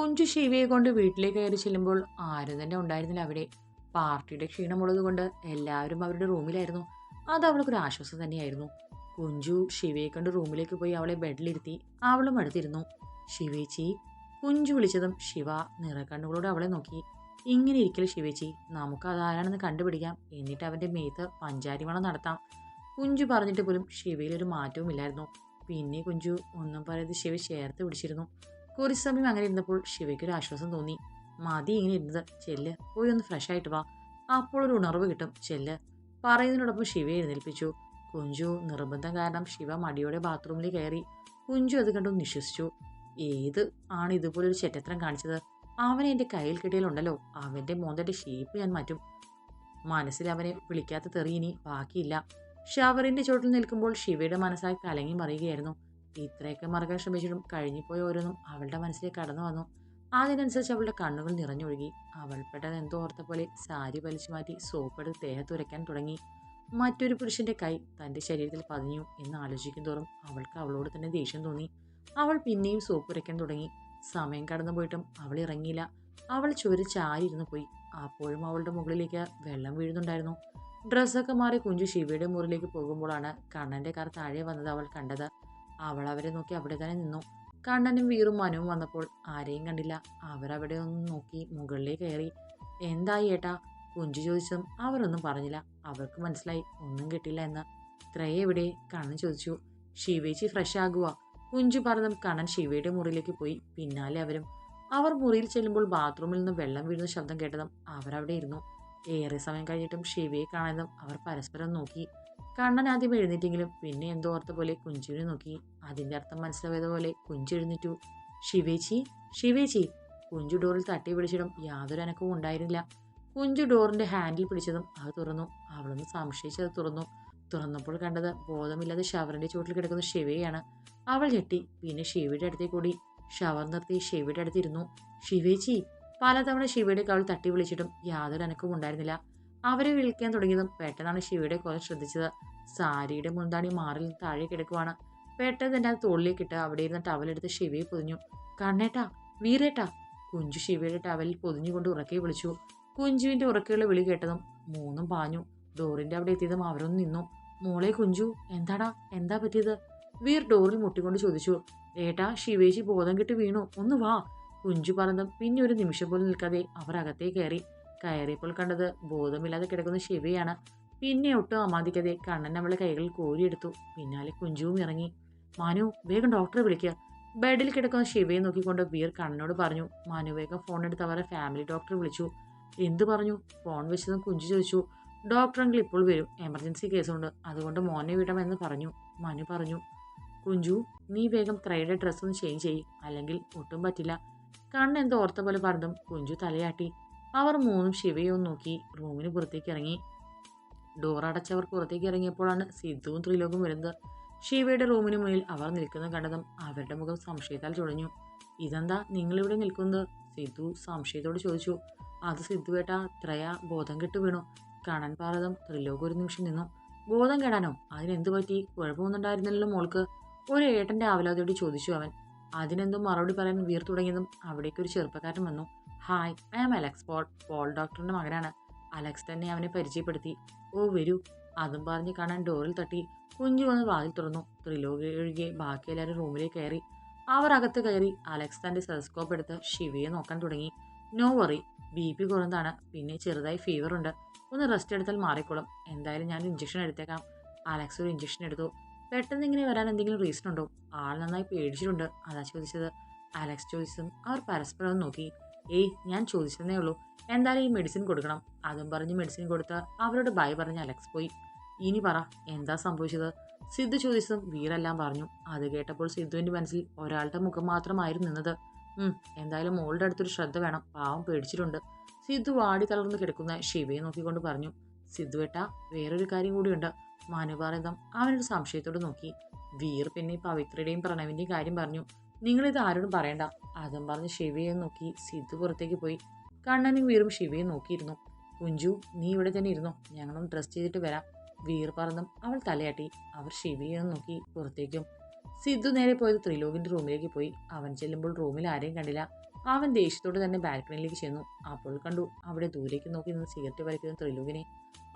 കുഞ്ചു ശിവയെ കൊണ്ട് വീട്ടിലേക്ക് കയറി ചെല്ലുമ്പോൾ ആരും തന്നെ ഉണ്ടായിരുന്നില്ല അവിടെ. പാർട്ടിയുടെ ക്ഷീണമുള്ളത് കൊണ്ട് എല്ലാവരും അവരുടെ റൂമിലായിരുന്നു. അത് അവൾക്കൊരു ആശ്വാസം തന്നെയായിരുന്നു. കുഞ്ചു ശിവയെ കണ്ട് റൂമിലേക്ക് പോയി അവളെ ബെഡിലിരുത്തി അവളും അടുത്തിരുന്നു. ശിവേച്ചി കുഞ്ചു വിളിച്ചതും ശിവ നിറക്കണ്ണുകളോട് അവളെ നോക്കി. ഇങ്ങനെ ഇരിക്കൽ ശിവേച്ചി നമുക്ക് അതാരാണെന്ന് കണ്ടുപിടിക്കാം. എന്നിട്ട് അവന്റെ മേത്ത് പഞ്ചാരിമണം നടത്താം. കുഞ്ചു പറഞ്ഞിട്ട് പോലും ശിവയിൽ ഒരു മാറ്റവുമില്ലായിരുന്നു. പിന്നെ കുഞ്ചു ഒന്നും പറയാതെ ശിവ ചേർത്ത് പിടിച്ചിരുന്നു. കുറച്ച് സമയം അങ്ങനെ ഇരുന്നപ്പോൾ ശിവയ്ക്ക് ഒരു ആശ്വാസം തോന്നി. മതി ഇങ്ങനെ ഇരുന്നത് ചെല്ല്. പോയി ഒന്ന് ഫ്രഷ് ആയിട്ട് വാ. അപ്പോൾ ഒരു ഉണർവ് കിട്ടും. ചെല്ല്. പറയുന്നതിനോടൊപ്പം ശിവയെ എഴുന്നേൽപ്പിച്ചു. കുഞ്ചു നിർബന്ധം കാരണം ശിവ മടിയോടെ ബാത്റൂമിൽ കയറി. കുഞ്ചു അത് കണ്ടു നിശ്വസിച്ചു. ഏത് ആണ് ഇതുപോലൊരു ചെറ്റത്രം കാണിച്ചത്? അവനെ എന്റെ കയ്യിൽ കിട്ടിയാലുണ്ടല്ലോ. അവന്റെ മോന്തന്റെ ഷേപ്പ് ഞാൻ മാറ്റും. മനസ്സിൽ അവനെ വിളിക്കാത്ത തെറി ഇനി ബാക്കിയില്ല. ഷവറിന്റെ ചോട്ടിൽ നിൽക്കുമ്പോൾ ശിവയുടെ മനസ്സായി കലങ്ങി മറിയുകയായിരുന്നു. ഇത്രയൊക്കെ മറക്കാൻ ശ്രമിച്ചിട്ടും കഴിഞ്ഞുപോയ ഓരോന്നും അവളുടെ മനസ്സിലേക്ക് കടന്നു വന്നു. അതിനനുസരിച്ച് അവളുടെ കണ്ണുകൾ നിറഞ്ഞൊഴുകി. അവൾ പെട്ടെന്ന് എന്തോ ഓർത്ത പോലെ സാരി വലിച്ചു മാറ്റി സോപ്പെടുത്ത് ദേഹത്തുരയ്ക്കാൻ തുടങ്ങി. മറ്റൊരു പുരുഷന്റെ കൈ തന്റെ ശരീരത്തിൽ പതിഞ്ഞു എന്ന് ആലോചിക്കും തോറും അവൾക്ക് അവളോട് തന്നെ ദേഷ്യം തോന്നി. അവൾ പിന്നെയും സോപ്പ് ഉരയ്ക്കാൻ തുടങ്ങി. സമയം കടന്നു പോയിട്ടും അവൾ ഇറങ്ങിയില്ല. അവൾ ചുവരി ചാരിയിരുന്നു പോയി. അപ്പോഴും അവളുടെ മുകളിലേക്ക് വെള്ളം വീഴുന്നുണ്ടായിരുന്നു. ഡ്രസ്സൊക്കെ മാറി കുഞ്ചു ശിവയുടെ മുറിലേക്ക് പോകുമ്പോഴാണ് കണ്ണന്റെ കാർ താഴെ വന്നത് അവൾ കണ്ടത്. അവൾ അവരെ നോക്കി അവിടെ തന്നെ നിന്നു. കണ്ണനും വീറും മനുവും വന്നപ്പോൾ ആരെയും കണ്ടില്ല. അവരവിടെ ഒന്ന് നോക്കി മുകളിലേക്ക് കയറി. എന്തായി ഏട്ടാ? കുഞ്ചു ചോദിച്ചതും അവരൊന്നും പറഞ്ഞില്ല. അവർക്ക് മനസ്സിലായി ഒന്നും കിട്ടില്ല എന്ന്. ത്രയ എവിടെ? കണ്ണൻ ചോദിച്ചു. ശിവേച്ചി ഫ്രഷ് ആകുക കുഞ്ചു പറഞ്ഞതും കണ്ണൻ ശിവയുടെ മുറിയിലേക്ക് പോയി. പിന്നാലെ അവരും. അവർ മുറിയിൽ ചെല്ലുമ്പോൾ ബാത്റൂമിൽ നിന്ന് വെള്ളം വീഴുന്ന ശബ്ദം കേട്ടതും അവരവിടെ ഇരുന്നു. ഏറെ സമയം കഴിഞ്ഞിട്ടും ശിവയെ കാണാനും അവർ പരസ്പരം നോക്കി. കണ്ണൻ ആദ്യം എഴുന്നേറ്റെങ്കിലും പിന്നെ എന്തോ ഓർത്ത പോലെ കുഞ്ചുവിനെ നോക്കി. അതിന്റെ അർത്ഥം മനസ്സിലായത് പോലെ കുഞ്ചു എഴുന്നേറ്റു. ശിവേച്ചി ശിവേച്ചി കുഞ്ചു ഡോറിൽ തട്ടി പിടിച്ചിടും യാതൊരു അനക്കവും ഉണ്ടായിരുന്നില്ല. കുഞ്ചു ഡോറിന്റെ ഹാൻഡിൽ പിടിച്ചതും അത് തുറന്നു. അവളൊന്ന് സംശയിച്ചത് തുറന്നു. തുറന്നപ്പോൾ കണ്ടത് ബോധമില്ലാതെ ഷവറിന്റെ ചുവട്ടിൽ കിടക്കുന്ന ശിവയാണ് അവൾ ഞെട്ടി. പിന്നെ ശിവയുടെ അടുത്തേക്ക് കൂടി ഷവർ നിർത്തി ശിവയുടെ അടുത്തിരുന്നു ശിവേച്ചി പലതവണ ശിവയുടെ കവൾ തട്ടി വിളിച്ചിട്ടും യാതൊരു അനക്കവും ഉണ്ടായിരുന്നില്ല. അവരെ വിളിക്കാൻ തുടങ്ങിയതും പെട്ടെന്നാണ് ശിവയുടെ കോലം ശ്രദ്ധിച്ചത്. സാരിയുടെ മുന്താണി മാറിൽ താഴെ കിടക്കുവാണ്. പെട്ടെന്ന് തന്നെ അത് തോളിലേക്കിട്ട് അവിടെ ഇരുന്ന ടവലെടുത്ത് ശിവയെ പൊതിഞ്ഞു. കണ്ണേട്ടാ വീരേട്ടാ കുഞ്ചു ശിവയുടെ ടവലിൽ പൊതിഞ്ഞുകൊണ്ട് ഉറക്കെ വിളിച്ചു. കുഞ്ചുവിന്റെ ഉറക്കെയുള്ള വിളി കേട്ടതും മൂന്നും പാഞ്ഞു. ഡോറിന്റെ അവിടെ എത്തിയതും അവരൊന്ന് നിന്നു. മോളെ കുഞ്ചു എന്താടാ എന്താ പറ്റിയത്? വീർ ഡോറിൽ മുട്ടിക്കൊണ്ട് ചോദിച്ചു. ഏട്ടാ ശിവേശി ബോധം കെട്ട് വീണു ഒന്ന് വാ. കുഞ്ചു പറഞ്ഞതും പിന്നെ ഒരു നിമിഷം പോലും നിൽക്കാതെ അവർ അകത്തേ കയറി. കയറിയപ്പോൾ കണ്ടത് ബോധമില്ലാതെ കിടക്കുന്ന ശിവയാണ്. പിന്നെ ഒട്ടും അമാതിക്കതെ കണ്ണൻ അവളെ കൈകളിൽ കോരിയെടുത്തു. പിന്നാലെ കുഞ്ചുവും ഇറങ്ങി. മനു വേഗം ഡോക്ടറെ വിളിക്കുക ബെഡിൽ കിടക്കുന്ന ശിവയെ നോക്കിക്കൊണ്ട് വീർ കണ്ണനോട് പറഞ്ഞു. മനു വേഗം ഫോൺ എടുത്ത് അവരെ ഫാമിലി ഡോക്ടറെ വിളിച്ചു. എന്ത് പറഞ്ഞു? ഫോൺ വെച്ചതും കുഞ്ചു ചോദിച്ചു. ഡോക്ടറെങ്കിൽ ഇപ്പോൾ വരും. എമർജൻസി കേസുണ്ട് അതുകൊണ്ട് മോനെ വിടമെന്ന് പറഞ്ഞു. മനു പറഞ്ഞു. കുഞ്ചു നീ വേഗം ത്രയുടെ ഡ്രസ്സൊന്ന് ചേഞ്ച് ചെയ്യ്. അല്ലെങ്കിൽ ഒട്ടും പറ്റില്ല. കണ്ണെന്തോ ഓർത്ത പോലെ പറഞ്ഞതും കുഞ്ചു തലയാട്ടി. അവർ മൂന്നും ശിവയും നോക്കി റൂമിന് പുറത്തേക്ക് ഇറങ്ങി ഡോർ അടച്ചവർ പുറത്തേക്ക് ഇറങ്ങിയപ്പോഴാണ് സിദ്ധുവും ത്രിലോകും വരുന്നത്. ശിവയുടെ റൂമിന് മുന്നിൽ അവർ നിൽക്കുന്ന കണ്ടതും അവരുടെ മുഖം സംശയത്താൽ ചുഴഞ്ഞു ഇതെന്താ നിങ്ങളിവിടെ നിൽക്കുന്നത്? സിദ്ധു സംശയത്തോട് ചോദിച്ചു. അത് സിദ്ധു ഏട്ടാ ത്രയ ബോധം കെട്ട് വീണു. കാണാൻ പാറതും ത്രിലോകം ഒരു നിമിഷം നിന്നു. ബോധം കെടാനോ? അതിനെന്ത് പറ്റി? കുഴപ്പമൊന്നുണ്ടായിരുന്നില്ലല്ലോ മോൾക്ക്. ഒരു ഏട്ടന്റെ ആവലാതയോട് ചോദിച്ചു അവൻ. അതിനെന്തും മറുപടി പറയാൻ വീർത്തുടങ്ങിയതും തുടങ്ങിയതും അവിടേക്ക് ചെറുപ്പക്കാരൻ വന്നു. Hi I am Alex Paul Paul ഡോക്ടറിന്റെ മകനാണ്. അലക്സ് തന്നെ അവനെ പരിചയപ്പെടുത്തി. ഓ വരൂ. അതും പറഞ്ഞ് കാണാൻ ഡോറിൽ തട്ടി. കുഞ്ഞു വന്ന് വാതിൽ തുറന്നു. ത്രിലോക ഒഴികെ ബാക്കി എല്ലാവരും റൂമിലേക്ക് കയറി. അവർ അകത്ത് കയറി. അലക്സ് തന്റെ സെലസ്കോപ്പ് എടുത്ത് ശിവയെ നോക്കാൻ തുടങ്ങി. നോ വറി ബി പി കുറഞ്ഞതാണ്. പിന്നെ ചെറുതായി ഫീവർ ഉണ്ട്. ഒന്ന് റെസ്റ്റ് എടുത്താൽ മാറിക്കോളും. എന്തായാലും ഞാൻ ഇഞ്ചക്ഷൻ എടുത്തേക്കാം. അലക്സ് ഒരു ഇഞ്ചക്ഷൻ എടുത്തു. പെട്ടെന്ന് ഇങ്ങനെ വരാൻ എന്തെങ്കിലും റീസൺ ഉണ്ടോ? ആൾ നന്നായി പേടിച്ചിട്ടുണ്ട്. അതാ ചോദിച്ചത്. അലക്സ് ചോദിച്ചതും അവർ പരസ്പരം നോക്കി. ഏയ് ഞാൻ ചോദിച്ചതേ ഉള്ളൂ. എന്തായാലും ഈ മെഡിസിൻ കൊടുക്കണം. അതും പറഞ്ഞ് മെഡിസിൻ കൊടുത്ത് അവരോട് ബൈ പറഞ്ഞ് അലക്സ് പോയി. ഇനി പറ എന്താ സംഭവിച്ചത്? സിദ്ധു ചോദിച്ചതും വീരെല്ലാം പറഞ്ഞു. അത് കേട്ടപ്പോൾ സിദ്ധുവിന്റെ മനസ്സിൽ ഒരാളുടെ മുഖം മാത്രമായിരുന്നു നിന്നത്. എന്തായാലും മോളുടെ അടുത്തൊരു ശ്രദ്ധ വേണം. പാവം പേടിച്ചിട്ടുണ്ട്. സിദ്ധു വാടി തളർന്ന് കിടക്കുന്ന ശിവയെ നോക്കിക്കൊണ്ട് പറഞ്ഞു. സിദ്ധു ഏട്ടാ വേറൊരു കാര്യം കൂടിയുണ്ട്. മനുഭാരതം അവനൊരു സംശയത്തോട് നോക്കി. വീർ പിന്നെ പവിത്രയുടെയും പ്രണവിന്റെയും കാര്യം പറഞ്ഞു. നിങ്ങളിത് ആരോടും പറയണ്ട. അതും പറഞ്ഞ് ശിവയെ നോക്കി സിദ്ധു പുറത്തേക്ക് പോയി. കണ്ണനും വീറും ശിവയെ നോക്കിയിരുന്നു. കുഞ്ചു നീ ഇവിടെ തന്നെ ഇരുന്നോ? ഞങ്ങളും ഡ്രസ് ചെയ്തിട്ട് വരാം. വീർ പറന്നും അവൾ തലയാട്ടി. അവർ ശിവയെ നോക്കി പുറത്തേക്കും. സിദ്ധു നേരെ പോയത് ത്രിലോകിന്റെ റൂമിലേക്ക് പോയി. അവൻ ചെല്ലുമ്പോൾ റൂമിൽ ആരെയും കണ്ടില്ല. അവൻ ദേഷ്യത്തോട് തന്നെ ബാൽക്കണിയിലേക്ക് ചെന്നു. അപ്പോൾ കണ്ടു അവിടെ ദൂരേക്ക് നോക്കി നിന്ന് സിഗരറ്റ് വലിക്കുന്ന ത്രിലോകിനെ.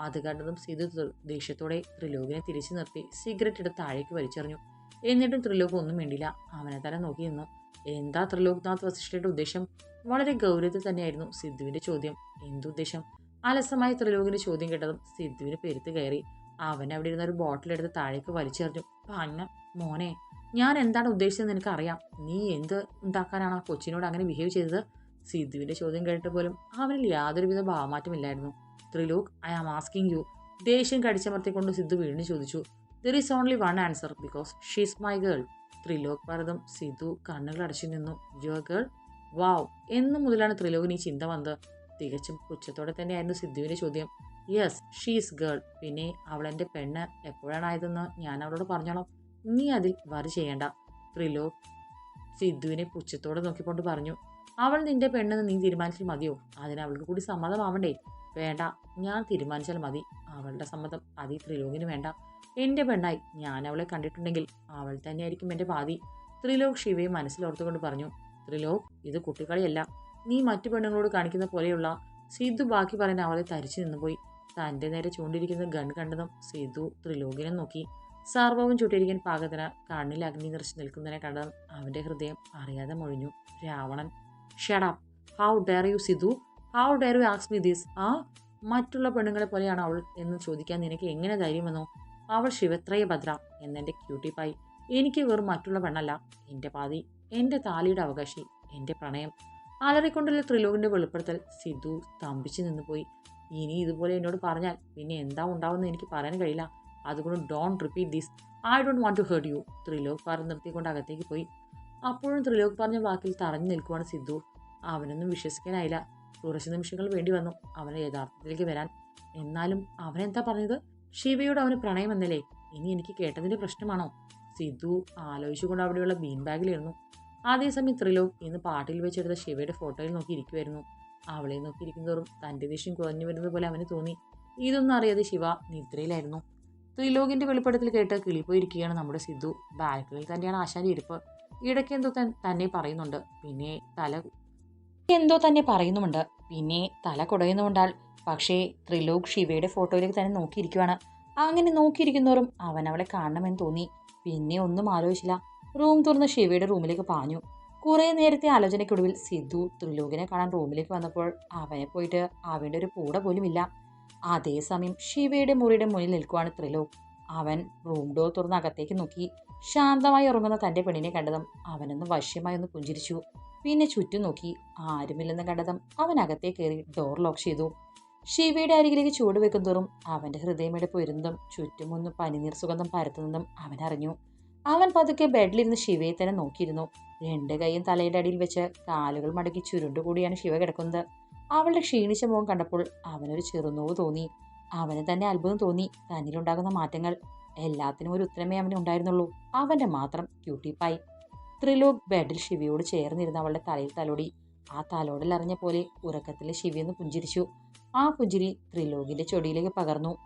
അത് കണ്ടതും സിദ്ധു ദേഷ്യത്തോടെ ത്രിലോകിനെ തിരിച്ചു നിർത്തി. സിഗരറ്റ് എടുത്ത് താഴേക്ക് വലിച്ചെറിഞ്ഞു. എന്നിട്ടും ത്രിലോക് ഒന്നും വേണ്ടില്ല അവനെ തന്നെ നോക്കി നിന്നു. എന്താ ത്രിലോക്നാഥ് വസിഷ്ഠയുടെ ഉദ്ദേശം? വളരെ ഗൗരവത്തിൽ തന്നെയായിരുന്നു സിദ്ധുവിന്റെ ചോദ്യം. എന്തുദ്ദേശം അലസമായ ത്രിലോകിന്റെ ചോദ്യം കേട്ടതും സിദ്ധുവിന് പെരുത്ത് കയറി. അവൻ അവിടെ ഇരുന്ന ഒരു ബോട്ടിൽ എടുത്ത് താഴേക്ക് വലിച്ചെറിഞ്ഞു. പന്ന മോനെ ഞാൻ എന്താണ് ഉദ്ദേശിച്ചത് നിനക്ക് അറിയാം നീ എന്ത് ഉണ്ടാക്കാനാണ് ആ കൊച്ചിനോട് അങ്ങനെ ബിഹേവ് ചെയ്തത്? സിദ്ധുവിന്റെ ചോദ്യം കേട്ടിട്ട് പോലും അവനിൽ യാതൊരുവിധ ഭാവമാറ്റമില്ലായിരുന്നു Trilok I am asking you ദേഷ്യം കടിച്ചമർത്തിക്കൊണ്ട് സിദ്ധു വീണ്ടും ചോദിച്ചു. There is only one answer because she's my girl Trilok ഭാരതം സിധു കണ്ണുകൾ അടച്ചു നിന്നു ഗേൾ? വാവ് എന്നു മുതലാണ് ത്രിലോകിന് ഈ ചിന്ത വന്നത്. തികച്ചും പുച്ഛത്തോടെ തന്നെയായിരുന്നു സിദ്ധുവിന്റെ ചോദ്യം. Yes she's girl. പിന്നെ അവൾ എന്റെ പെണ്ണ് എപ്പോഴാണായതെന്ന് ഞാൻ അവളോട് പറഞ്ഞോളാം. നീ അതിൽ വറി ചെയ്യേണ്ട ത്രിലോക് സിദ്ധുവിനെ പുച്ഛത്തോടെ നോക്കിക്കൊണ്ട് പറഞ്ഞു. അവൾ നിന്റെ പെണ്ണെന്ന് നീ തീരുമാനിച്ചാൽ മതിയോ? അതിന് അവൾക്ക് കൂടി സമ്മതമാവണ്ടേ? വേണ്ട. ഞാൻ തീരുമാനിച്ചാൽ മതി. അവളുടെ സമ്മതം അതീ ത്രിലോകിന് വേണ്ട. എന്റെ പെണ്ണായി. ഞാൻ അവളെ കണ്ടിട്ടുണ്ടെങ്കിൽ അവൾ തന്നെയായിരിക്കും എന്റെ പാതി ത്രിലോക് ശിവയെ മനസ്സിലോർത്തുകൊണ്ട് പറഞ്ഞു ത്രിലോക് ഇത് കുട്ടികളിയല്ല നീ മറ്റു പെണ്ണുങ്ങളോട് കാണിക്കുന്ന പോലെയുള്ള സിദ്ധു ബാക്കി പറയാൻ അവളെ തരിച്ചു നിന്നുപോയി. തന്റെ നേരെ ചൂണ്ടിരിക്കുന്ന ഗൺ കണ്ടതും സിദ്ധു ത്രിലോകിനെ നോക്കി. സർവവും ചുട്ടിരിക്കാൻ പാകത്തിന് കണ്ണിൽ അഗ്നി നിറച്ച് നിൽക്കുന്നതിനെ കണ്ടതും അവന്റെ ഹൃദയം അറിയാതെ മൊഴിഞ്ഞു. Ravanan shut up how dare you Sidhu? How dare you ax me this ആ മറ്റുള്ള പെണ്ണുങ്ങളെ പോലെയാണ് അവൾ എന്ന് ചോദിക്കാൻ നിനക്ക് എങ്ങനെ ധൈര്യം അവൾ ശിവത്രയ ഭദ്ര എന്നെന്റെ ക്യൂട്ടിപ്പായി എനിക്ക് വെറും മറ്റുള്ള പെണ്ണല്ല. എന്റെ പാതി എന്റെ താലിയുടെ അവകാശി എന്റെ പ്രണയം. അലറിക്കൊണ്ടുള്ള ത്രിലോകിന്റെ വെളിപ്പെടുത്തൽ സിധു സ്തംഭിച്ചു നിന്നുപോയി. ഇനി ഇതുപോലെ എന്നോട് പറഞ്ഞാൽ പിന്നെ എന്താ ഉണ്ടാവുമെന്ന് എനിക്ക് പറയാൻ കഴിയില്ല. അതുകൊണ്ട് don't repeat this I don't want to hurt you Trilok പറഞ്ഞ് നിർത്തിക്കൊണ്ട് അകത്തേക്ക് പോയി. അപ്പോഴും ത്രിലോക് പറഞ്ഞ വാക്കിൽ തറഞ്ഞു നിൽക്കുവാണ് സിദ്ധു. അവനൊന്നും വിശ്വസിക്കാനായില്ല. കുറച്ച് നിമിഷങ്ങൾ വേണ്ടി വന്നു. അവനെ യഥാർത്ഥത്തിലേക്ക് വരാൻ. എന്നാലും അവനെന്താ പറഞ്ഞത്? ശിവയോട് അവന് പ്രണയമെന്നല്ലേ ഇനി എനിക്ക് കേട്ടതിന്റെ പ്രശ്നമാണോ? സിദ്ധു ആലോചിച്ചുകൊണ്ട് അവിടെയുള്ള ബീൻ ബാഗിലിരുന്നു അതേസമയം ത്രിലോക് ഇന്ന് പാട്ടിൽ വെച്ചെടുത്ത ശിവയുടെ ഫോട്ടോയിൽ നോക്കി ഇരിക്കുമായിരുന്നു അവളെ നോക്കിയിരിക്കുന്നതോറും തന്റെ ദേഷ്യം കുറഞ്ഞു വരുന്നത് പോലെ അവന് തോന്നി. ഇതൊന്നും അറിയാതെ ശിവ നിദ്രയിലായിരുന്നു. ത്രിലോകിന്റെ വെളിപ്പെടുത്തൽ കേട്ട് കിളിപ്പോയിരിക്കുകയാണ് നമ്മുടെ സിദ്ധു. ബാൽക്കണിയിൽ തന്നെയാണ് ആശാന്റെ ഇരിപ്പ്. ഇടയ്ക്ക് എന്തോ തന്നെ പറയുന്നുണ്ട്. പിന്നെ തല എന്തോ തന്നെ പറയുന്നുമുണ്ട്. പിന്നെ തല കുടയുന്നുമുണ്ടാൽ പക്ഷേ ത്രിലോക് ശിവയുടെ ഫോട്ടോയിലേക്ക് തന്നെ നോക്കിയിരിക്കുവാണ്. അങ്ങനെ നോക്കിയിരിക്കുന്നവരും അവൻ അവളെ കാണണമെന്ന് തോന്നി. പിന്നെ ഒന്നും ആലോചിച്ചില്ല. റൂം തുറന്ന് ശിവയുടെ റൂമിലേക്ക് പാഞ്ഞു. കുറേ നേരത്തെ ആലോചനയ്ക്കൊടുവിൽ സിദ്ധു ത്രിലോകിനെ കാണാൻ റൂമിലേക്ക് വന്നപ്പോൾ അവനെ പോയിട്ട് അവന്റെ ഒരു കൂടെ പോലും ഇല്ല അതേസമയം ശിവയുടെ മുറിയുടെ മുന്നിൽ നിൽക്കുവാണ് ത്രിലോക്. അവൻ റൂം ഡോർ തുറന്ന് അകത്തേക്ക് നോക്കി. ശാന്തമായി ഉറങ്ങുന്ന തന്റെ പെണ്ണിനെ കണ്ടതും അവനൊന്ന് വശ്യമായി ഒന്ന് പുഞ്ചിരിച്ചു. പിന്നെ ചുറ്റും നോക്കി. ആരുമില്ലെന്ന് കണ്ടതും അവൻ അകത്തേ കയറി ഡോർ ലോക്ക് ചെയ്തു. ശിവയുടെ അരികിലേക്ക് ചൂട് വെക്കുന്നതോറും അവന്റെ ഹൃദയമെടുപ്പ് ഉയരുന്നതും ചുറ്റും ഒന്ന് പനിനീർ സുഗന്ധം പരത്തുന്നതും അവൻ അറിഞ്ഞു. അവൻ പതുക്കെ ബെഡിലിരുന്ന് ശിവയെ തന്നെ നോക്കിയിരുന്നു. രണ്ട് കൈയും തലയുടെ അടിയിൽ വെച്ച് കാലുകൾ മടക്കി ചുരുണ്ടുകൂടിയാണ് ശിവ കിടക്കുന്നത്. അവളുടെ ക്ഷീണിച്ച മുഖം കണ്ടപ്പോൾ അവനൊരു ചെറുനോവ് തോന്നി. അവന് തന്നെ അത്ഭുതം തോന്നി. തന്നിലുണ്ടാകുന്ന മാറ്റങ്ങൾ. എല്ലാത്തിനും ഒരു ഉത്തരമേ അവന് ഉണ്ടായിരുന്നുള്ളൂ. അവന്റെ മാത്രം ക്യൂട്ടിപ്പായി ത്രിലോക് ബെഡിൽ ശിവയോട് ചേർന്നിരുന്ന അവളുടെ തലയിൽ തലോടി. ആ തലോടിൽ അറിഞ്ഞ പോലെ ഉറക്കത്തിലെ ശിവയൊന്ന് പുഞ്ചിരിച്ചു. ആ പുഞ്ചിരി ത്രിലോകിന്റെ ചൊടിയിലേക്ക് പകർന്നു.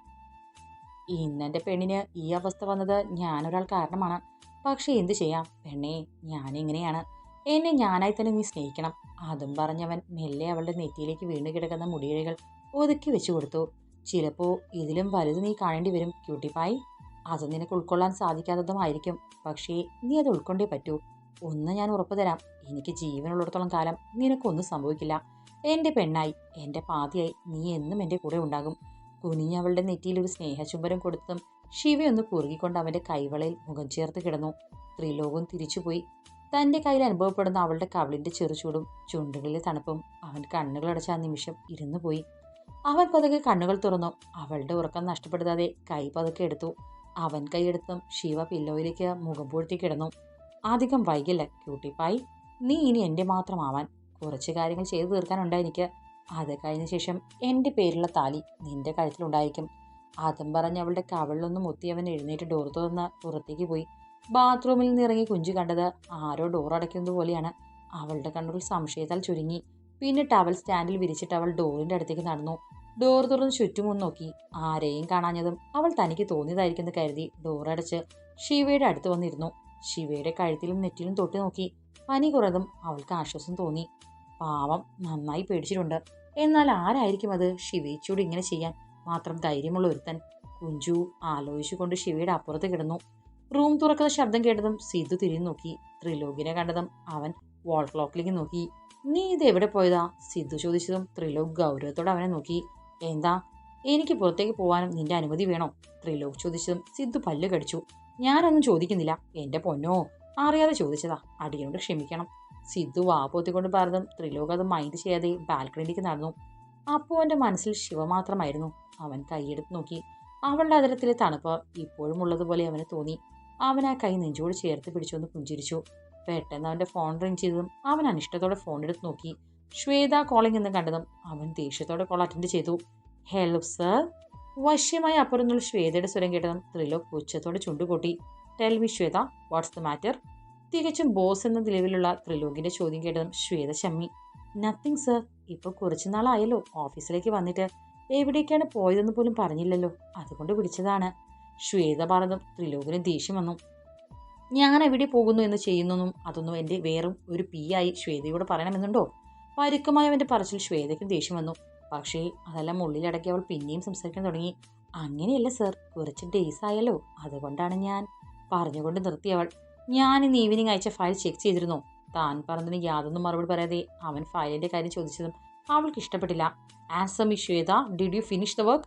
ഇന്നെന്റെ പെണ്ണിന് ഈ അവസ്ഥ വന്നത് ഞാനൊരാൾ കാരണമാണ്. പക്ഷേ എന്തു ചെയ്യാം? പെണ്ണേ ഞാനിങ്ങനെയാണ്. എന്നെ ഞാനായി തന്നെ നീ സ്നേഹിക്കണം. അതും പറഞ്ഞവൻ മെല്ലെ അവളുടെ നെറ്റിയിലേക്ക് വീണു കിടക്കുന്ന മുടിയിഴകൾ ഒതുക്കി വെച്ചു കൊടുത്തു. ചിലപ്പോൾ ഇതിലും വലുത് നീ കാണേണ്ടി വരും ക്യൂട്ടിപ്പായി അത് നിനക്ക് ഉൾക്കൊള്ളാൻ സാധിക്കാത്തതുമായിരിക്കും. പക്ഷേ നീ അത് ഉൾക്കൊണ്ടേ പറ്റൂ. ഒന്ന് ഞാൻ ഉറപ്പു തരാം. എനിക്ക് ജീവനുള്ളിടത്തോളം കാലം നിനക്കൊന്നും സംഭവിക്കില്ല. എന്റെ പെണ്ണായി. എന്റെ പാതിയായി. നീ എന്നും എന്റെ കൂടെ ഉണ്ടാകും. കുനിഞ്ഞവളുടെ നെറ്റിയിൽ ഒരു സ്നേഹചുംബനം കൊടുത്തും ശിവയൊന്ന് കുറുകിക്കൊണ്ട് അവന്റെ കൈവളയിൽ മുഖം ചേർത്ത് കിടന്നു. ത്രിലോകവും തിരിച്ചുപോയി. തന്റെ കയ്യിൽ അനുഭവപ്പെടുന്ന അവളുടെ കവിളിന്റെ ചെറുചൂടും ചുണ്ടുകളിലെ തണുപ്പും അവൻ കണ്ണുകളടച്ച ആ നിമിഷം ഇരുന്നു പോയി. അവൻ പതുക്കെ കണ്ണുകൾ തുറന്നു. അവളുടെ ഉറക്കം നഷ്ടപ്പെടുത്താതെ കൈ പതുക്കെ എടുത്തു. അവൻ കൈയെടുത്തും ശിവ പില്ലോയിലേക്ക് മുഖം പൂഴ്ത്തി കിടന്നു. അധികം വൈകില്ല ക്യൂട്ടിപ്പായി നീ ഇനി എന്റെ മാത്രമാവാൻ. കുറച്ച് കാര്യങ്ങൾ ചെയ്തു തീർക്കാനുണ്ട് എനിക്ക്. അത് കഴിഞ്ഞ ശേഷം എന്റെ പേരുള്ള താലി നിന്റെ കഴുത്തിലുണ്ടായിരിക്കും. അതും പറഞ്ഞ് അവളുടെ കവളിലൊന്നും മുത്തി അവൻ എഴുന്നേറ്റ് ഡോർ തുറന്ന് പുറത്തേക്ക് പോയി. ബാത്റൂമിൽ നിന്ന് ഇറങ്ങി കുഞ്ചു കണ്ടത് ആരോ ഡോർ അടയ്ക്കുന്നത് പോലെയാണ്. അവളുടെ കണ്ണുകൾ സംശയത്താൽ ചുരുങ്ങി. പിന്നെ ടവൽ സ്റ്റാൻഡിൽ വിരിച്ചിട്ട് അവൾ ഡോറിന്റെ അടുത്തേക്ക് നടന്നു. ഡോർ തുറന്ന് ചുറ്റുമൊന്ന് നോക്കി. ആരെയും കാണാഞ്ഞതും അവൾ തനിക്ക് തോന്നിയതായിരിക്കുമെന്ന് കരുതി ഡോർ അടച്ച് ശിവയുടെ അടുത്ത് വന്നിരുന്നു. ശിവയുടെ കഴുത്തിലും നെറ്റിലും തൊട്ട് നോക്കി. പനി കുറഞ്ഞതും അവൾക്ക് ആശ്വാസം തോന്നി. പാവം നന്നായി പേടിച്ചിട്ടുണ്ട്. എന്നാൽ ആരായിരിക്കും അത്? ശിവയിച്ചോട് ഇങ്ങനെ ചെയ്യാൻ മാത്രം ധൈര്യമുള്ള ഒരുത്തൻ. കുഞ്ചു ആലോചിച്ചുകൊണ്ട് ശിവയുടെ അപ്പുറത്ത് കിടന്നു. റൂം തുറക്കുന്ന ശബ്ദം കേട്ടതും സിദ്ധു തിരിഞ്ഞു നോക്കി. ത്രിലോകിനെ കണ്ടതും അവൻ വാൾ ക്ലോക്കിലേക്ക് നോക്കി. നീ ഇത് എവിടെ പോയതാ? സിദ്ധു ചോദിച്ചതും ത്രിലോക് ഗൗരവത്തോടെ അവനെ നോക്കി. എന്താ? എനിക്ക് പുറത്തേക്ക് പോകാനും നിന്റെ അനുമതി വേണോ? ത്രിലോക് ചോദിച്ചതും സിദ്ധു പല്ല് കടിച്ചു. ഞാനൊന്നും ചോദിക്കുന്നില്ല. എന്റെ പൊന്നോ? അറിയാതെ ചോദിച്ചതാ. അടിയനോട് ക്ഷമിക്കണം. സിദ്ധു വാ പൊത്തിക്കൊണ്ട് പറഞ്ഞതും ത്രിലോക് അത് മൈൻഡ് ചെയ്യാതെ ബാൽക്കണിയിലേക്ക് നടന്നു. അപ്പോൾ അവന്റെ മനസ്സിൽ ശിവ മാത്രമായിരുന്നു. അവൻ കൈയെടുത്ത് നോക്കി. അവളുടെ അതിരത്തിലെ തണുപ്പ് ഇപ്പോഴും ഉള്ളതുപോലെ അവന് തോന്നി. അവൻ ആ കൈ നെഞ്ചോട് ചേർത്ത് പിടിച്ചൊന്ന് പുഞ്ചിരിച്ചു. പെട്ടെന്ന് അവന്റെ ഫോൺ റിങ് ചെയ്തതും അവൻ അനിഷ്ടത്തോടെ ഫോൺ എടുത്ത് നോക്കി. ശ്വേത കോളിംഗ് എന്ന് കണ്ടതും അവൻ ദേഷ്യത്തോടെ കോൾ അറ്റൻഡ് ചെയ്തു. ഹലോ സർ വശ്യമായി അപ്പുറന്നുള്ള ശ്വേതയുടെ സ്വരം കേട്ടതും ത്രിലോക് പുച്ഛത്തോടെ ചുണ്ടുകൂട്ടി. Tell me Shweta what's the matter തികച്ചും ബോസ് എന്ന നിലവിലുള്ള ത്രിലോകിന്റെ ചോദ്യം കേട്ടതും ശ്വേത ശമ്മി നത്തിങ് സർ ഇപ്പോൾ കുറച്ചു നാളായല്ലോ ഓഫീസിലേക്ക് വന്നിട്ട്. എവിടേക്കാണ് പോയതെന്ന് പോലും പറഞ്ഞില്ലല്ലോ. അതുകൊണ്ട് വിളിച്ചതാണ്. ശ്വേത പറഞ്ഞതും ത്രിലോകിന് ദേഷ്യം വന്നു. ഞാൻ എവിടെ പോകുന്നു എന്ന് ചെയ്യുന്നൊന്നും അതൊന്നും എന്റെ വേറും ഒരു പി ആയി ശ്വേതയോട് പറയണമെന്നുണ്ടോ? പരുക്കമായ അവന്റെ പറച്ചിൽ ശ്വേതയ്ക്ക് ദേഷ്യം വന്നു. പക്ഷേ അതെല്ലാം ഉള്ളിലടക്കി അവൾ പിന്നെയും സംസാരിക്കാൻ തുടങ്ങി. അങ്ങനെയല്ല സർ കുറച്ച് ഡേയ്സ് ആയല്ലോ. അതുകൊണ്ടാണ് ഞാൻ പറഞ്ഞുകൊണ്ട് നിർത്തി അവൾ. ഞാൻ ഇന്ന് ഈവനിങ് അയച്ച ഫയൽ ചെക്ക് ചെയ്തിരുന്നു. താൻ പറഞ്ഞതിന് യാതൊന്നും മറുപടി പറയാതെ അവൻ ഫയലിന്റെ കാര്യം ചോദിച്ചതും അവൾക്ക് ഇഷ്ടപ്പെട്ടില്ല. Answer issue Shweta did you finish the work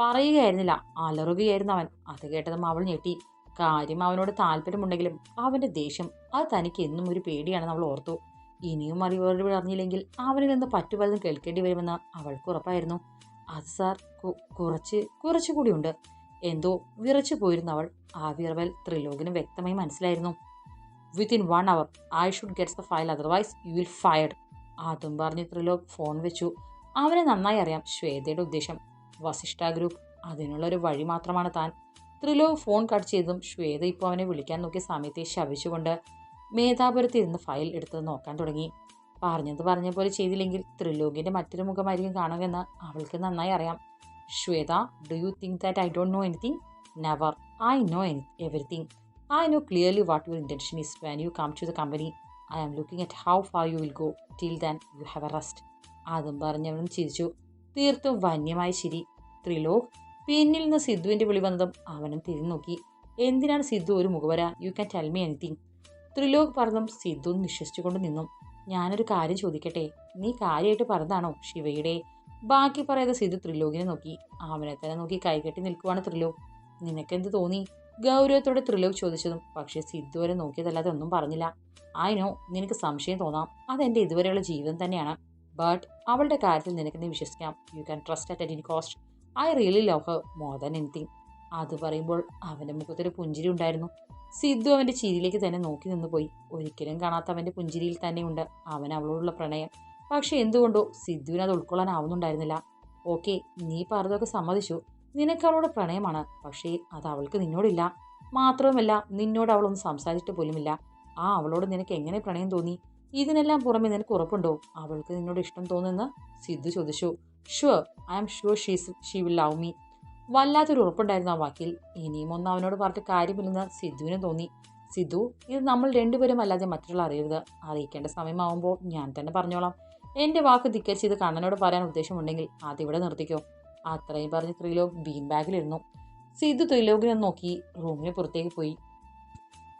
പറയുകയായിരുന്നില്ല. അലറുകയായിരുന്നു അവൻ. അത് കേട്ടതും അവൾ ഞെട്ടി. കാര്യം അവനോട് താല്പര്യമുണ്ടെങ്കിലും അവന്റെ ദേഷ്യം അത് തനിക്ക് എന്നും ഒരു പേടിയാണെന്ന് അവൾ ഓർത്തു. ഇനിയും മറുപടി അറിഞ്ഞില്ലെങ്കിൽ അവനിൽ നിന്ന് പറ്റുപലതും കേൾക്കേണ്ടി വരുമെന്ന് അവൾക്ക് ഉറപ്പായിരുന്നു. അത് സാർ കുറച്ച് കുറച്ചുകൂടി ഉണ്ട്. എന്തോ വിറച്ചു പോയിരുന്നു അവൾ. ആ ത്രിലോകിന് വ്യക്തമായി മനസ്സിലായിരുന്നു. Within one hour I should gets the file otherwise you will fired അതും പറഞ്ഞ് ത്രിലോക് ഫോൺ വെച്ചു. അവനെ നന്നായി അറിയാം. ശ്വേതയുടെ ഉദ്ദേശം വസിഷ്ഠ ഗ്രൂപ്പ് അതിനുള്ള ഒരു വഴി മാത്രമാണ് താൻ. ത്രിലോക് ഫോൺ കട്ട് ചെയ്തതും ശ്വേത ഇപ്പോൾ അവനെ വിളിക്കാൻ നോക്കിയ സമയത്തെ ശവിച്ചുകൊണ്ട് മേധാപുരത്ത് ഇരുന്ന് ഫയൽ എടുത്ത് നോക്കാൻ തുടങ്ങി. പറഞ്ഞത് പറഞ്ഞ പോലെ ചെയ്തില്ലെങ്കിൽ ത്രിലോകിന്റെ മറ്റൊരു മുഖമായിരിക്കും കാണുകയെന്ന് അവൾക്ക് നന്നായി അറിയാം. Shweta do you think that I don't know anything never I know any everything I know clearly what your intention is when you come to the company I am looking at how far you will go till then you have a rest അതും പറഞ്ഞവനും ചിരിച്ചു. തീർത്തും വന്യമായ ശരി ത്രിലോക് പിന്നിൽ നിന്ന് സിദ്ധുവിന്റെ വിളി വന്നതും അവനും തിരിഞ്ഞു നോക്കി എന്തിനാണ് സിദ്ധു ഒരു മുഖവര you can tell me anything Trilok പറഞ്ഞതും സിദ്ധു നിശ്വസിച്ചുകൊണ്ട് നിന്നു. ഞാനൊരു കാര്യം ചോദിക്കട്ടെ? നീ കാര്യമായിട്ട് പറഞ്ഞതാണോ ശിവയുടെ ബാക്കി പറയാതെ സിദ്ധു ത്രിലോകിനെ നോക്കി. അവനെ തന്നെ നോക്കി കൈകെട്ടി നിൽക്കുവാണ് ത്രിലോക് നിനക്കെന്ത് തോന്നി? ഗൗരവത്തോടെ ത്രിലോക് ചോദിച്ചതും പക്ഷേ സിദ്ധു വരെ നോക്കിയതല്ലാതെ ഒന്നും പറഞ്ഞില്ല. ആയിനോ നിനക്ക് സംശയം തോന്നാം. അതെന്റെ ഇതുവരെയുള്ള ജീവിതം തന്നെയാണ്. ബട്ട് അവളുടെ കാര്യത്തിൽ നിനക്ക് നീ വിശ്വസിക്കാം. You can trust at any cost I really love her more than anything അത് പറയുമ്പോൾ അവന്റെ മുഖത്തൊരു പുഞ്ചിരി ഉണ്ടായിരുന്നു. സിദ്ധു അവന്റെ ചിരിയിലേക്ക് തന്നെ നോക്കി നിന്ന് പോയി ഒരിക്കലും കാണാത്ത അവന്റെ പുഞ്ചിരിയിൽ തന്നെയുണ്ട് അവൻ അവളോടുള്ള പ്രണയം. പക്ഷെ എന്തുകൊണ്ടോ സിദ്ധുവിന് അത് ഉൾക്കൊള്ളാനാവുന്നുണ്ടായിരുന്നില്ല. ഓക്കെ നീ പറഞ്ഞതൊക്കെ സമ്മതിച്ചു. നിനക്ക് അവളോട് പ്രണയമാണ് പക്ഷേ അത് അവൾക്ക് നിന്നോടില്ല. മാത്രവുമല്ല നിന്നോട് അവളൊന്നും സംസാരിച്ചിട്ട് പോലുമില്ല. ആ അവളോട് നിനക്ക് എങ്ങനെ പ്രണയം തോന്നി? ഇതിനെല്ലാം പുറമെ നിനക്ക് ഉറപ്പുണ്ടോ? അവൾക്ക് നിന്നോട് ഇഷ്ടം തോന്നുമെന്ന് സിദ്ധു ചോദിച്ചു. Sure I am sure she's she will love me വല്ലാത്തൊരു ഉറപ്പുണ്ടായിരുന്നു ആ വാക്കിൽ. ഇനിയും ഒന്നും അവനോട് പറഞ്ഞിട്ട് കാര്യമില്ലെന്ന് സിദ്ധുവിന് തോന്നി. സിദ്ധു ഇത് നമ്മൾ രണ്ടുപേരും അല്ലാതെ മറ്റുള്ള അറിയരുത്. അറിയിക്കേണ്ട സമയമാവുമ്പോൾ ഞാൻ തന്നെ പറഞ്ഞോളാം. എന്റെ വാക്ക് ധിക്കരിച്ച് ഇത് കണ്ണനോട് പറയാൻ ഉദ്ദേശമുണ്ടെങ്കിൽ അതിവിടെ നിർത്തിക്കോ. അത്രയും പറഞ്ഞ് ത്രിലോക് ബീൻ ബാഗിലിരുന്നു സിദ്ധു ത്രിലോകിനെ നോക്കി റൂമിന് പുറത്തേക്ക് പോയി.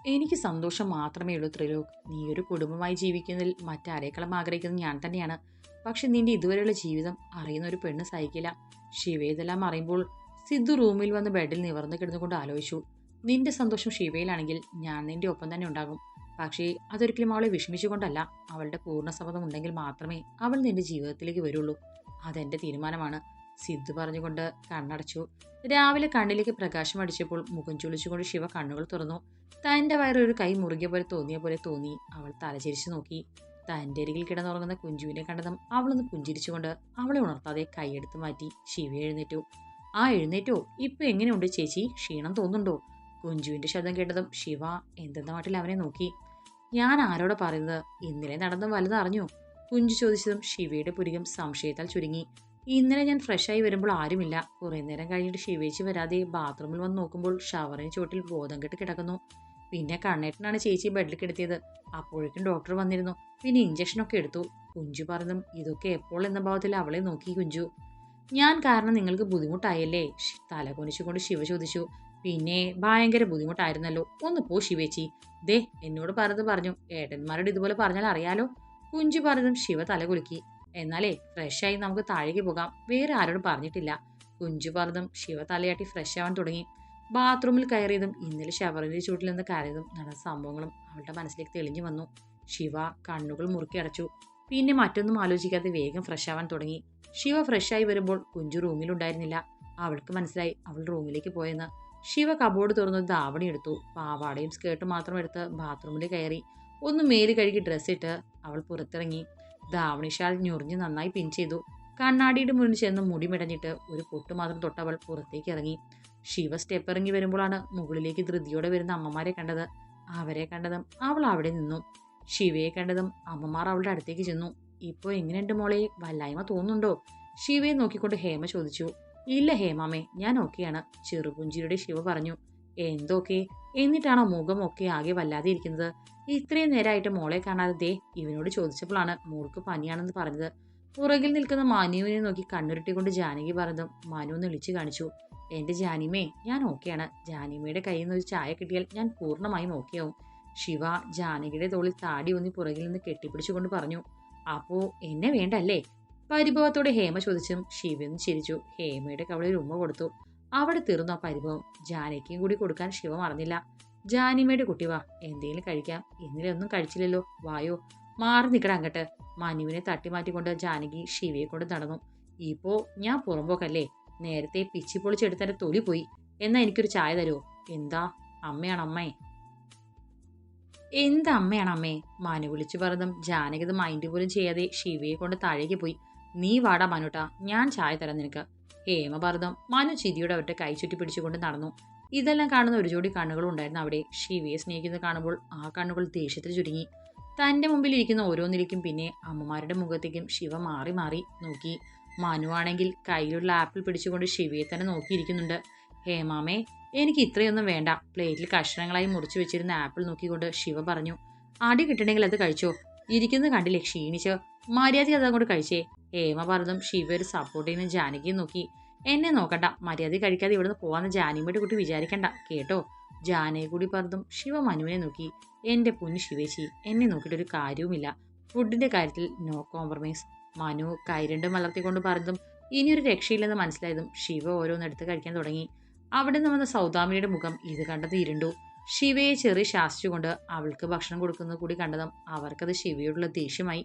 എനിക്ക് സന്തോഷം മാത്രമേ ഉള്ളൂ ത്രിലോക്. നീ ഒരു കുടുംബമായി ജീവിക്കുന്നതിൽ മറ്റാരേക്കളം ആഗ്രഹിക്കുന്നത് ഞാൻ തന്നെയാണ്. പക്ഷെ നിന്റെ ഇതുവരെയുള്ള ജീവിതം അറിയുന്ന ഒരു പെണ്ണ് സഹിക്കില്ല. ശിവയതെല്ലാം അറിയുമ്പോൾ സിദ്ധു റൂമിൽ വന്ന് ബെഡിൽ നിവർന്ന് കിടന്നുകൊണ്ട് ആലോചിച്ചു. നിന്റെ സന്തോഷം ശിവയിലാണെങ്കിൽ ഞാൻ നിന്റെ ഒപ്പം തന്നെ ഉണ്ടാകും. പക്ഷേ അതൊരിക്കലും അവളെ വിഷമിച്ചുകൊണ്ടല്ല. അവളുടെ പൂർണ സമ്മതം ഉണ്ടെങ്കിൽ മാത്രമേ അവൾ നിന്റെ ജീവിതത്തിലേക്ക് വരുള്ളൂ. അതെന്റെ തീരുമാനമാണ്. സിദ്ധു പറഞ്ഞുകൊണ്ട് കണ്ണടച്ചു. രാവിലെ കണ്ണിലേക്ക് പ്രകാശം അടിച്ചപ്പോൾ മുഖം ചുളിച്ചുകൊണ്ട് ശിവ കണ്ണുകൾ തുറന്നു. തന്റെ വയറൊരു കൈ മുറുകിയ പോലെ തോന്നിയ പോലെ തോന്നി. അവൾ തലചരിച്ചു നോക്കി. തന്റെ അരികിൽ കിടന്നുറങ്ങുന്ന കുഞ്ചുവിനെ കണ്ടതും അവളൊന്ന് പുഞ്ചിരിച്ചുകൊണ്ട് അവളെ ഉണർത്താതെ കൈയെടുത്ത് മാറ്റി ശിവ എഴുന്നേറ്റു. ആ എഴുന്നേറ്റോ? ഇപ്പൊ എങ്ങനെയുണ്ട് ചേച്ചി? ക്ഷീണം തോന്നുന്നുണ്ടോ? കുഞ്ചുവിന്റെ ശബ്ദം കേട്ടതും ശിവ എന്തെന്ന മട്ടിൽ അവനെ നോക്കി. ഞാൻ ആരോട് പറയുന്നത്? ഇന്നലെ നടന്ന വലുത് അറിഞ്ഞു? കുഞ്ചു ചോദിച്ചതും ശിവയുടെ പുരികം സംശയത്താൽ ചുരുങ്ങി. ഇന്നലെ ഞാൻ ഫ്രഷായി വരുമ്പോൾ ആരുമില്ല. കുറേ നേരം കഴിഞ്ഞിട്ട് ശിവേച്ചി വരാതെ ബാത്റൂമിൽ വന്ന് നോക്കുമ്പോൾ ഷവറിന് ചോട്ടിൽ ബോധം കെട്ട് കിടക്കുന്നു. പിന്നെ കണ്ണേട്ടനാണ് ചേച്ചി ബെഡിൽ കിടത്തിയത്. അപ്പോഴേക്കും ഡോക്ടർ വന്നിരുന്നു. പിന്നെ ഇഞ്ചക്ഷനൊക്കെ എടുത്തു. കുഞ്ചു പറഞ്ഞതും ഇതൊക്കെ എപ്പോൾ എന്ന ഭാവത്തിൽ അവളെ നോക്കി കുഞ്ചു. ഞാൻ കാരണം നിങ്ങൾക്ക് ബുദ്ധിമുട്ടായല്ലേ? തല കൊണ്ട് ശിവ ചോദിച്ചു. പിന്നെ ഭയങ്കര ബുദ്ധിമുട്ടായിരുന്നല്ലോ. ഒന്ന് പോ ശിവേച്ചി. ദേ എന്നോട് പറഞ്ഞത് പറഞ്ഞു. ഏട്ടന്മാരോട് ഇതുപോലെ പറഞ്ഞാൽ അറിയാലോ. കുഞ്ചു പറഞ്ഞതും ശിവ തല കുലുക്കി. എന്നാലേ ഫ്രഷായി നമുക്ക് താഴേക്ക് പോകാം. വേറെ ആരോടും പറഞ്ഞിട്ടില്ല. കുഞ്ചു പറഞ്ഞതും ശിവ തലയാട്ടി ഫ്രഷ് ആവാൻ തുടങ്ങി. ബാത്റൂമിൽ കയറിയതും ഇന്നലെ ഷവറിന്റെ ചൂട്ടിൽ നിന്ന് കയറിയതും നടന്ന സംഭവങ്ങളും അവളുടെ മനസ്സിലേക്ക് തെളിഞ്ഞു വന്നു. ശിവ കണ്ണുകൾ മുറുക്കി അടച്ചു. പിന്നെ മറ്റൊന്നും ആലോചിക്കാതെ വേഗം ഫ്രഷ് ആവാൻ തുടങ്ങി. ശിവ ഫ്രഷായി വരുമ്പോൾ കുഞ്ചു റൂമിലുണ്ടായിരുന്നില്ല അവൾക്ക് മനസ്സിലായി അവൾ റൂമിലേക്ക് പോയെന്ന്. ശിവ കബോർഡ് തുറന്ന് ദാവണി എടുത്തു. പാവാടയും സ്കേർട്ടും മാത്രം എടുത്ത് ബാത്റൂമിൽ കയറി. ഒന്ന് മേൽ കഴുകി ഡ്രസ്സിട്ട് അവൾ പുറത്തിറങ്ങി. ഷാൾ ഞൊറിഞ്ഞ് നന്നായി പിൻ ചെയ്തു. കണ്ണാടിയുടെ മുന്നിൽ ചെന്ന് മുടിമിടഞ്ഞിട്ട് ഒരു പൊട്ട് മാത്രം തൊട്ടവൾ പുറത്തേക്ക് ഇറങ്ങി. ശിവ സ്റ്റെപ്പ് ഇറങ്ങി വരുമ്പോഴാണ് മുകളിലേക്ക് ധൃതിയോടെ വരുന്ന അമ്മമാരെ കണ്ടത്. അവരെ കണ്ടതും അവൾ അവിടെ നിന്നു. ശിവയെ കണ്ടതും അമ്മമാർ അവളുടെ അടുത്തേക്ക് ചെന്നു. ഇപ്പോൾ എങ്ങനെയുണ്ട് മോളെ? വല്ലായ്മ തോന്നുന്നുണ്ടോ? ശിവയെ നോക്കിക്കൊണ്ട് ഹേമ ചോദിച്ചു. ഇല്ല ഹേമാമേ ഞാൻ ഓക്കെയാണ്. ചെറുപുഞ്ചിയുടെ ശിവ പറഞ്ഞു എന്തൊക്കെ? എന്നിട്ടാണോ മുഖം ഒക്കെ ആകെ വല്ലാതെ ഇരിക്കുന്നത്? ഇത്രയും നേരമായിട്ട് മോളെ കാണാതെ ദേ ഇവനോട് ചോദിച്ചപ്പോഴാണ് മോൾക്ക് പനിയാണെന്ന് പറഞ്ഞത്. പുറകിൽ നിൽക്കുന്ന മനുവിനെ നോക്കി കണ്ണുരുട്ടിക്കൊണ്ട് ജാനകി പറഞ്ഞതും മനു ഒന്ന് വിളിച്ചു കാണിച്ചു എന്റെ ജാനിമേ ഞാൻ ഓക്കെയാണ്. ജാനിമയുടെ കയ്യിൽ നിന്ന് ഒരു ചായ കിട്ടിയാൽ ഞാൻ പൂർണമായും ഓക്കെയാവും ശിവ ജാനകിയുടെ തോളിൽ താടി ഒന്നി പുറകിൽ നിന്ന് കെട്ടിപ്പിടിച്ചുകൊണ്ട് പറഞ്ഞു അപ്പോൾ എന്നെ വേണ്ടല്ലേ? പരിഭവത്തോടെ ഹേമ ചോദിച്ചും ശിവൻ ചിരിച്ചു. ഹേമയുടെ കവളിൽ ഉമ്മ കൊടുത്തു. അവിടെ തീർന്നു ആ പരിഭവം? ജാനകിയും കൂടി കൊടുക്കാൻ ശിവ മറന്നില്ല. ജാനിമയുടെ കുട്ടി വാ എന്തെങ്കിലും കഴിക്കാം. ഇന്നലെ ഒന്നും കഴിച്ചില്ലല്ലോ. വായോ. മാറി നിൽക്കണം അങ്ങട്ട്. മനുവിനെ തട്ടി മാറ്റിക്കൊണ്ട് ജാനകി ശിവയെ കൊണ്ട് നടന്നു. ഇപ്പോ ഞാൻ പുറമ്പോക്കല്ലേ? നേരത്തെ പിച്ചി പൊളിച്ചെടുത്തന്റെ തൊലി പോയി. എന്നാ എനിക്കൊരു ചായ തരുമോ എന്താ? അമ്മയാണ് അമ്മേ? എന്താ അമ്മയാണ് അമ്മേ? മനു വിളിച്ചു പറഞ്ഞതും ജാനകിത് മൈൻഡ് പോലും ചെയ്യാതെ ശിവയെ കൊണ്ട് താഴേക്ക് പോയി. നീ വാടാ മനുട്ടാ ഞാൻ ചായ തരാം നിനക്ക്. ഹേമ പറഞ്ഞതും മനു ചിരിയോടെ അവരുടെ കൈ ചുറ്റി പിടിച്ചുകൊണ്ട് നടന്നു. ഇതെല്ലാം കാണുന്ന ഒരു ജോഡി കണ്ണുകളും ഉണ്ടായിരുന്നു അവിടെ. ശിവയെ സ്നേഹിക്കുന്നത് കാണുമ്പോൾ ആ കണ്ണുകൾ ദേഷ്യത്തിൽ ചുരുങ്ങി. തന്റെ മുമ്പിൽ ഇരിക്കുന്ന ഓരോന്നിലേക്കും പിന്നെ അമ്മമാരുടെ മുഖത്തേക്കും ശിവ മാറി മാറി നോക്കി. മനു ആണെങ്കിൽ കയ്യിലുള്ള ആപ്പിൾ പിടിച്ചുകൊണ്ട് ശിവയെ തന്നെ നോക്കിയിരിക്കുന്നുണ്ട്. ഹേമാമേ എനിക്ക് ഇത്രയൊന്നും വേണ്ട. പ്ലേറ്റിൽ കഷ്ണങ്ങളായി മുറിച്ചു വെച്ചിരുന്ന ആപ്പിൾ നോക്കിക്കൊണ്ട് ശിവ പറഞ്ഞു അടി കിട്ടണമെങ്കിൽ അത് കഴിച്ചോ. ഇരിക്കുന്നത് കണ്ടില്ലേ ക്ഷീണിച്ച്. മര്യാദ അത് അങ്ങോട്ട് കഴിച്ചേ. ഹേമ പറഞ്ഞതും ശിവ ഒരു സപ്പോർട്ട് ചെയ്യുന്ന ജാനകിയെ നോക്കി. എന്നെ നോക്കണ്ട മര്യാദ കഴിക്കാതെ ഇവിടുന്ന് പോവാന്ന് ജാനിയമ്മയുടെ കുട്ടി വിചാരിക്കണ്ട കേട്ടോ. ജാനയെ കൂടി പറഞ്ഞതും ശിവ മനുവിനെ നോക്കി. എന്റെ പൊന്നു ശിവേശി എന്നെ നോക്കിയിട്ടൊരു കാര്യവുമില്ല. ഫുഡിന്റെ കാര്യത്തിൽ നോ കോംപ്രമൈസ് മനു കൈരണ്ടും വളർത്തിക്കൊണ്ട് പറഞ്ഞതും ഇനിയൊരു രക്ഷയില്ലെന്ന് മനസ്സിലായതും ശിവ ഓരോന്നെടുത്ത് കഴിക്കാൻ തുടങ്ങി. അവിടെ നിന്ന് വന്ന സൗദാമിനിയുടെ മുഖം ഇത് കണ്ടത് ഇരുണ്ടു. ശിവയെ ചെറിയ ശാസിച്ചുകൊണ്ട് അവൾക്ക് ഭക്ഷണം കൊടുക്കുന്നത് കൂടി കണ്ടതും അവർക്കത് ശിവയോടുള്ള ദേഷ്യമായി.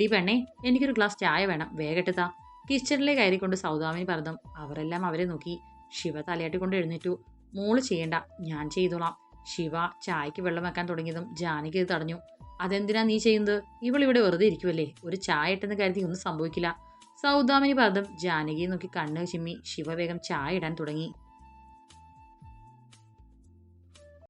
ഡി പെണ്ണേ എനിക്കൊരു ഗ്ലാസ് ചായ വേണം. വേഗട്ടെത്താ കിച്ചണിലെ കയറിക്കൊണ്ട് സൗദാമിനി പറഞ്ഞു അവരെല്ലാം അവരെ നോക്കി. ശിവ തലയാട്ടിക്കൊണ്ട് എഴുന്നേറ്റു. മോൾ ചെയ്യണ്ട ഞാൻ ചെയ്തോളാം. ശിവ ചായക്ക് വെള്ളം വെക്കാൻ തുടങ്ങിയതും ജാനകി ഇത് തടഞ്ഞു. അതെന്തിനാ നീ ചെയ്യുന്നത്? ഇവളിവിടെ വെറുതെ ഇരിക്കുമല്ലേ ഒരു ചായ ഇട്ടെന്ന് കരുതി ഒന്നും സംഭവിക്കില്ല. സൗദാമിനി പറഞ്ഞതും ജാനകിയെ നോക്കി കണ്ണ് ചിമ്മി. ശിവ വേഗം ചായ ഇടാൻ തുടങ്ങി.